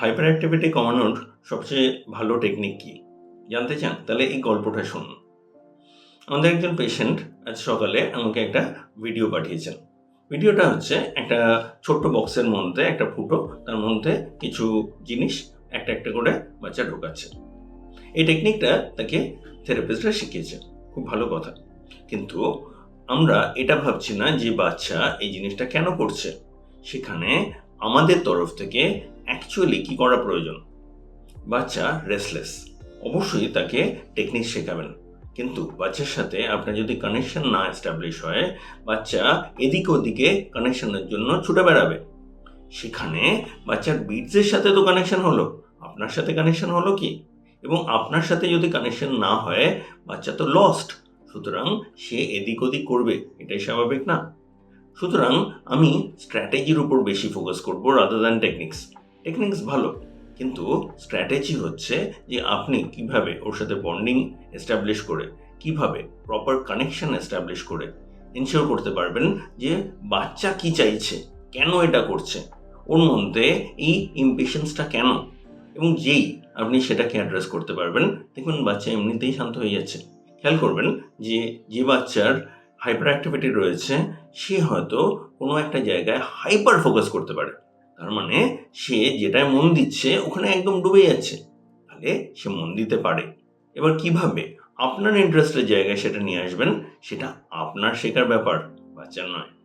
Hyper activity কমানোর সবচেয়ে ভালো টেকনিক কি? জানতে চান? তাহলে এই গল্পটা শুনুন। আমাদের একজন পেশেন্ট আজ সকালে আমাকে একটা ভিডিও পাঠিয়েছেন। ভিডিওটা হচ্ছে একটা ছোট্ট বক্সের মধ্যে একটা ফুটো, তার মধ্যে কিছু জিনিস একটা একটা করে বাচ্চা ঢোকাচ্ছে। এই টেকনিকটা তাকে থেরাপিস্টরা শিখিয়েছে। খুব ভালো কথা। কিন্তু আমরা এটা ভাবছি না যে বাচ্চা এই জিনিসটা কেন করছে? সেখানে আমাদের তরফ থেকে অ্যাকচুয়ালি কি করা প্রয়োজন? বাচ্চা রেসলেস অবশ্যই তাকে টেকনিক শেখাবেন। কিন্তু বাচ্চার সাথে আপনার যদি কানেকশন না এস্টাবলিশ হয়, বাচ্চা এদিক ওদিকে কানেকশনের জন্য ছুটে বেড়াবে। সেখানে বাচ্চার বিটসের সাথে তো কানেকশন হলো। আপনার সাথে কানেকশন হলো কি? এবং আপনার সাথে যদি কানেকশন না হয়, বাচ্চা তো লস্ট সুতরাং সে এদিক ওদিক করবে, এটাই স্বাভাবিক না? সুতরাং আমি স্ট্র্যাটেজির উপর বেশি ফোকাস করব রাদার দ্যান টেকনিক্স টেকনিক্স ভালো, কিন্তু স্ট্র্যাটেজি হচ্ছে যে আপনি কীভাবে ওর সাথে বন্ডিং এস্টাবলিশ করে, কীভাবে প্রপার কানেকশন এস্টাবলিশ করে ইনশিওর করতে পারবেন যে বাচ্চা কি চাইছে, কেন এটা করছে, ওর মধ্যে এই ইম্পেশেন্সটা কেন? এবং যেই আপনি সেটাকে অ্যাড্রেস করতে পারবেন, দেখুন বাচ্চা এমনিতেই শান্ত হয়ে যাচ্ছে। খেয়াল করবেন যে যে বাচ্চার হাইপার অ্যাক্টিভিটি রয়েছে, সে হয়তো কোনো একটা জায়গায় হাইপার ফোকাস করতে পারে। তার মানে সে যেটায় মন দিচ্ছে, ওখানে একদম ডুবে যাচ্ছে। তাহলে সে মন দিতে পারে। এবার কীভাবে? আপনার ইন্টারেস্টের জায়গায় সেটা নিয়ে আসবেন, সেটা আপনার শেখার ব্যাপার বাচ্চার নয়।